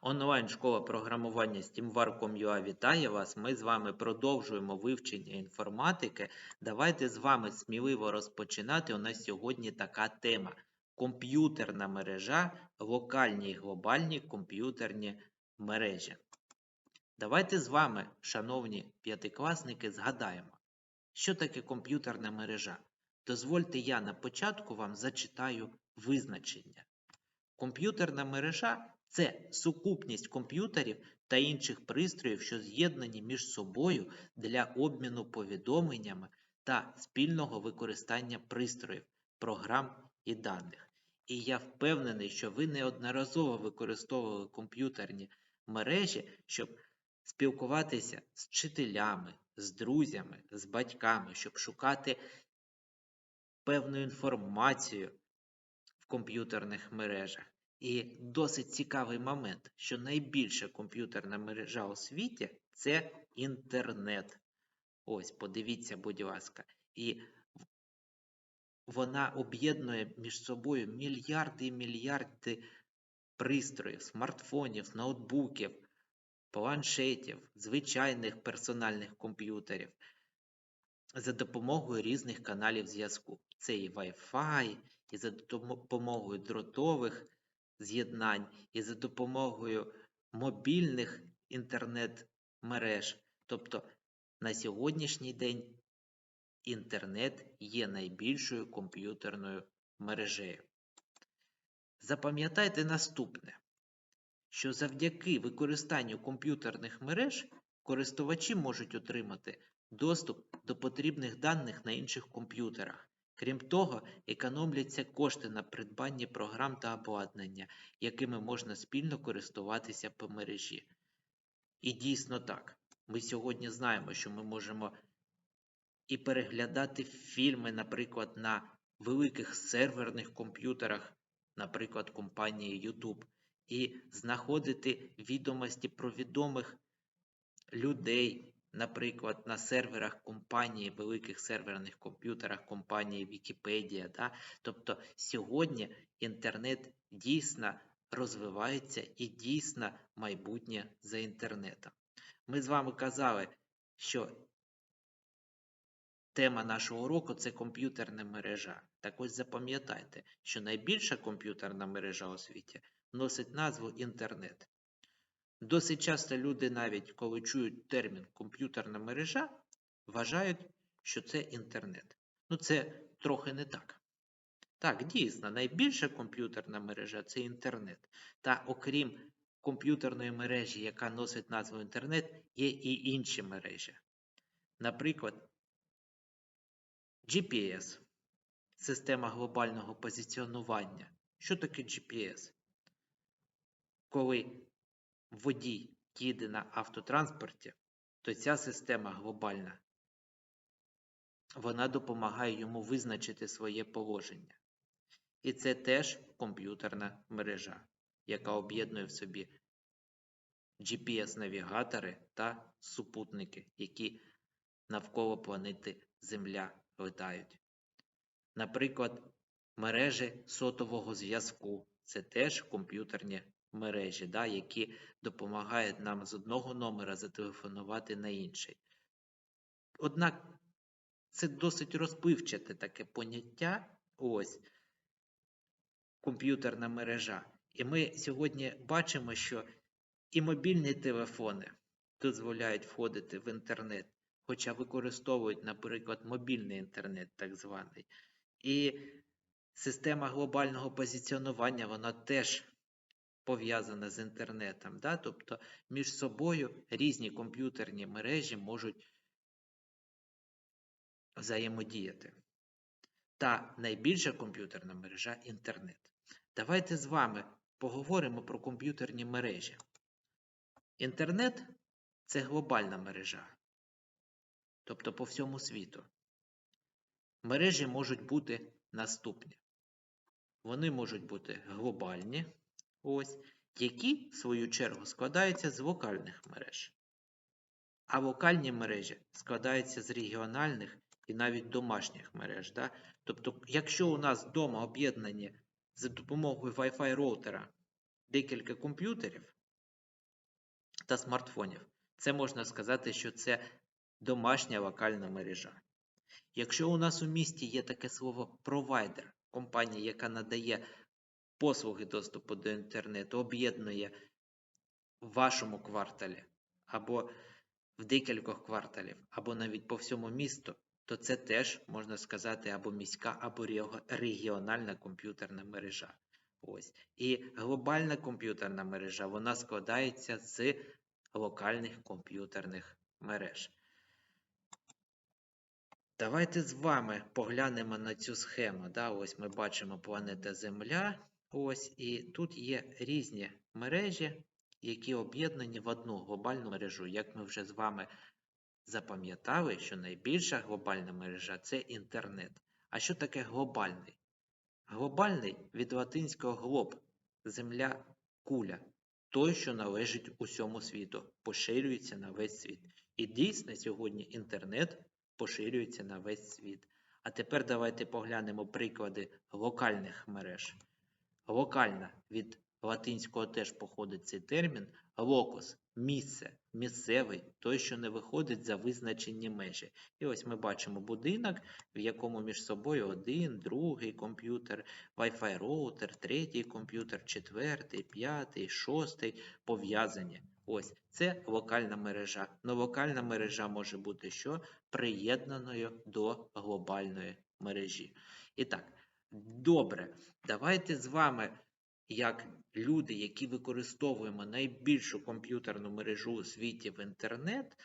Онлайн-школа програмування SteamWar.com.ua вітає вас. Ми з вами продовжуємо вивчення інформатики. Давайте з вами сміливо розпочинати. У нас сьогодні така тема: комп'ютерна мережа, локальні і глобальні комп'ютерні мережі. Давайте з вами, шановні п'ятикласники, згадаємо, що таке комп'ютерна мережа. Дозвольте я на початку вам зачитаю визначення. Комп'ютерна мережа це сукупність комп'ютерів та інших пристроїв, що з'єднані між собою для обміну повідомленнями та спільного використання пристроїв, програм і даних. І я впевнений, що ви неодноразово використовували комп'ютерні мережі, щоб спілкуватися з вчителями, з друзями, з батьками, щоб шукати певну інформацію в комп'ютерних мережах. І досить цікавий момент, що найбільша комп'ютерна мережа у світі це інтернет. Ось, подивіться, будь ласка. І вона об'єднує між собою мільярди і мільярди пристроїв, смартфонів, ноутбуків, планшетів, звичайних персональних комп'ютерів за допомогою різних каналів зв'язку. Це і Wi-Fi, і за допомогою дротових з'єднань, і за допомогою мобільних інтернет-мереж. Тобто на сьогоднішній день інтернет є найбільшою комп'ютерною мережею. Запам'ятайте наступне, що завдяки використанню комп'ютерних мереж користувачі можуть отримати доступ до потрібних даних на інших комп'ютерах. Крім того, економляться кошти на придбання програм та обладнання, якими можна спільно користуватися по мережі. І дійсно так. Ми сьогодні знаємо, що ми можемо і переглядати фільми, наприклад, на великих серверних комп'ютерах, наприклад, компанії YouTube, і знаходити відомості про відомих людей, наприклад, на серверах компанії, великих серверних комп'ютерах компанії Wikipedia. Да? Тобто сьогодні інтернет дійсно розвивається і дійсно майбутнє за інтернетом. Ми з вами казали, що тема нашого уроку це комп'ютерна мережа. Так ось запам'ятайте, що найбільша комп'ютерна мережа у світі носить назву інтернет. Досить часто люди, навіть коли чують термін комп'ютерна мережа, вважають, що це інтернет. Ну, це трохи не так. Так, дійсно, найбільша комп'ютерна мережа це інтернет. Та окрім комп'ютерної мережі, яка носить назву інтернет, є і інші мережі. Наприклад, GPS система глобального позиціонування. Що таке GPS? Коли водій їде на автотранспорті, то ця система глобальна, вона допомагає йому визначити своє положення. І це теж комп'ютерна мережа, яка об'єднує в собі GPS-навігатори та супутники, які навколо планети Земля летають. Наприклад, мережі сотового зв'язку це теж комп'ютерні мережі, да, які допомагають нам з одного номера зателефонувати на інший. Однак це досить розпивчате таке поняття, ось комп'ютерна мережа. І ми сьогодні бачимо, що і мобільні телефони дозволяють входити в інтернет, хоча використовують, наприклад, мобільний інтернет, так званий. І система глобального позиціонування, вона теж пов'язана з інтернетом. Да? Тобто між собою різні комп'ютерні мережі можуть взаємодіяти. Та найбільша комп'ютерна мережа інтернет. Давайте з вами поговоримо про комп'ютерні мережі. Інтернет це глобальна мережа, тобто по всьому світу. Мережі можуть бути наступні. Вони можуть бути глобальні, ось, які, в свою чергу, складаються з локальних мереж. А локальні мережі складаються з регіональних і навіть домашніх мереж. Да? Тобто, якщо у нас вдома об'єднані за допомогою Wi-Fi роутера декілька комп'ютерів, та смартфонів. Це можна сказати, що це домашня локальна мережа. Якщо у нас у місті є таке слово провайдер, компанія, яка надає послуги доступу до інтернету, об'єднує в вашому кварталі або в декількох кварталів, або навіть по всьому місту, то це теж можна сказати або міська, або регіональна комп'ютерна мережа. Ось. І глобальна комп'ютерна мережа вона складається з локальних комп'ютерних мереж. Давайте з вами поглянемо на цю схему. Да? Ось ми бачимо планета Земля. Ось, і тут є різні мережі, які об'єднані в одну глобальну мережу. Як ми вже з вами запам'ятали, що найбільша глобальна мережа це інтернет. А що таке глобальний? Глобальний від латинського глоб земля куля, той, що належить усьому світу, поширюється на весь світ. І дійсно сьогодні інтернет поширюється на весь світ. А тепер давайте поглянемо приклади локальних мереж. Локальна від латинського теж походить цей термін. Локус місце, місцевий, той, що не виходить за визначені межі. І ось ми бачимо будинок, в якому між собою один, другий комп'ютер, Wi-Fi роутер, третій комп'ютер, четвертий, п'ятий, шостий пов'язані. Ось це локальна мережа. Но локальна мережа може бути що? Приєднаною до глобальної мережі. І так, добре, давайте з вами, як люди, які використовуємо найбільшу комп'ютерну мережу у світі в інтернет,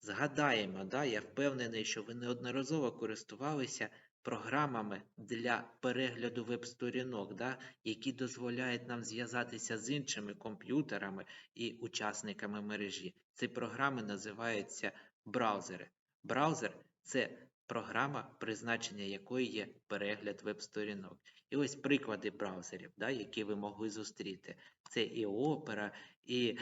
згадаємо, да, я впевнений, що ви неодноразово користувалися програмами для перегляду веб-сторінок, да, які дозволяють нам зв'язатися з іншими комп'ютерами і учасниками мережі. Ці програми називаються браузери. Браузер це програма, призначення якої є перегляд веб-сторінок. І ось приклади браузерів, да, які ви могли зустріти. Це і Opera, і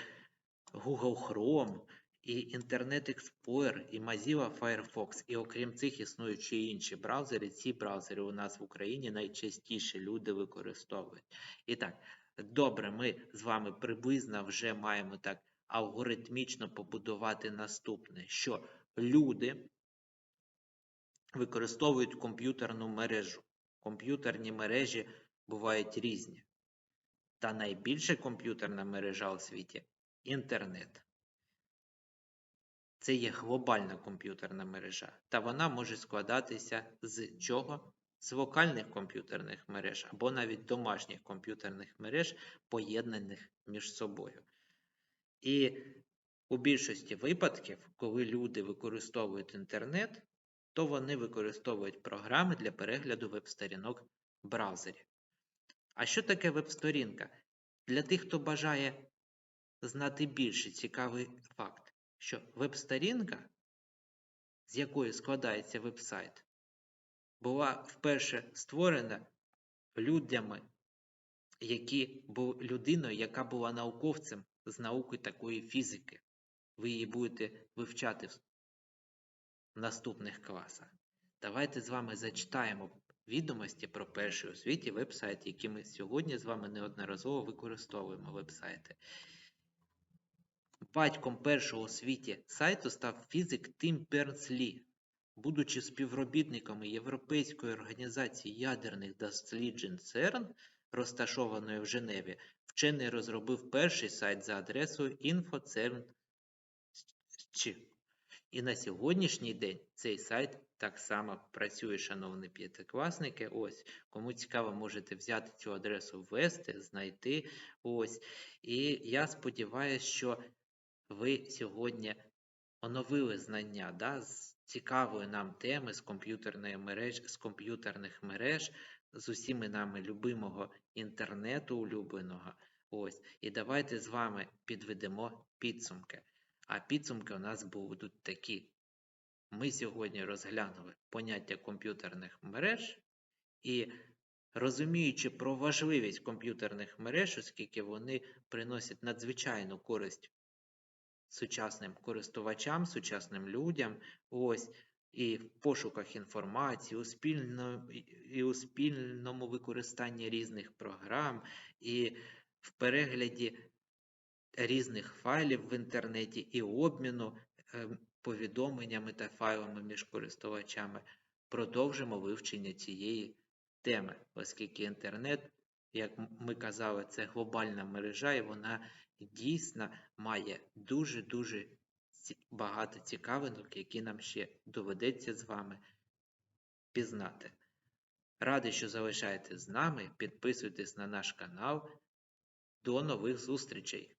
Google Chrome, і Internet Explorer, і Mozilla Firefox. І окрім цих існують ще інші браузери. Ці браузери у нас в Україні найчастіше люди використовують. І так, добре, ми з вами приблизно вже маємо так алгоритмічно побудувати наступне, що люди використовують комп'ютерну мережу. Комп'ютерні мережі бувають різні. Та найбільша комп'ютерна мережа у світі інтернет. Це є глобальна комп'ютерна мережа, та вона може складатися з чого? З локальних комп'ютерних мереж або навіть домашніх комп'ютерних мереж, поєднаних між собою. І у більшості випадків, коли люди використовують інтернет, то вони використовують програми для перегляду веб-сторінок в браузері. А що таке веб-сторінка? Для тих, хто бажає знати більше цікавий факт, що веб-сторінка, з якої складається веб-сайт, була вперше створена людьми, які був людиною, яка була науковцем з науки такої фізики. Ви її будете вивчати в наступних класах. Давайте з вами зачитаємо відомості про перший у світі веб-сайт, які ми сьогодні з вами неодноразово використовуємо веб-сайти. Батьком першого у світі сайту став фізик Тім Бернс-Лі. Будучи співробітником Європейської організації ядерних досліджень ЦЕРН, розташованої в Женеві, вчений розробив перший сайт за адресою InfoCERN. І на сьогоднішній день цей сайт так само працює, шановні п'ятикласники. Ось, кому цікаво, можете взяти цю адресу, ввести, знайти. Ось. І я сподіваюся, що ви сьогодні оновили знання да, з цікавої нам теми з комп'ютерної мереж, з комп'ютерних мереж, з усіми нами любимого інтернету улюбленого. Ось. І давайте з вами підведемо підсумки. А підсумки у нас будуть такі. Ми сьогодні розглянули поняття комп'ютерних мереж і розуміючи про важливість комп'ютерних мереж, оскільки вони приносять надзвичайну користь сучасним користувачам, сучасним людям, ось, і в пошуках інформації, у спільно, і у спільному використанні різних програм, і в перегляді різних файлів в інтернеті і обміну е, повідомленнями та файлами між користувачами. Продовжимо вивчення цієї теми, оскільки інтернет, як ми казали, це глобальна мережа, і вона дійсно має дуже-дуже багато цікавинок, які нам ще доведеться з вами пізнати. Радий, що залишаєтесь з нами, підписуйтесь на наш канал. До нових зустрічей!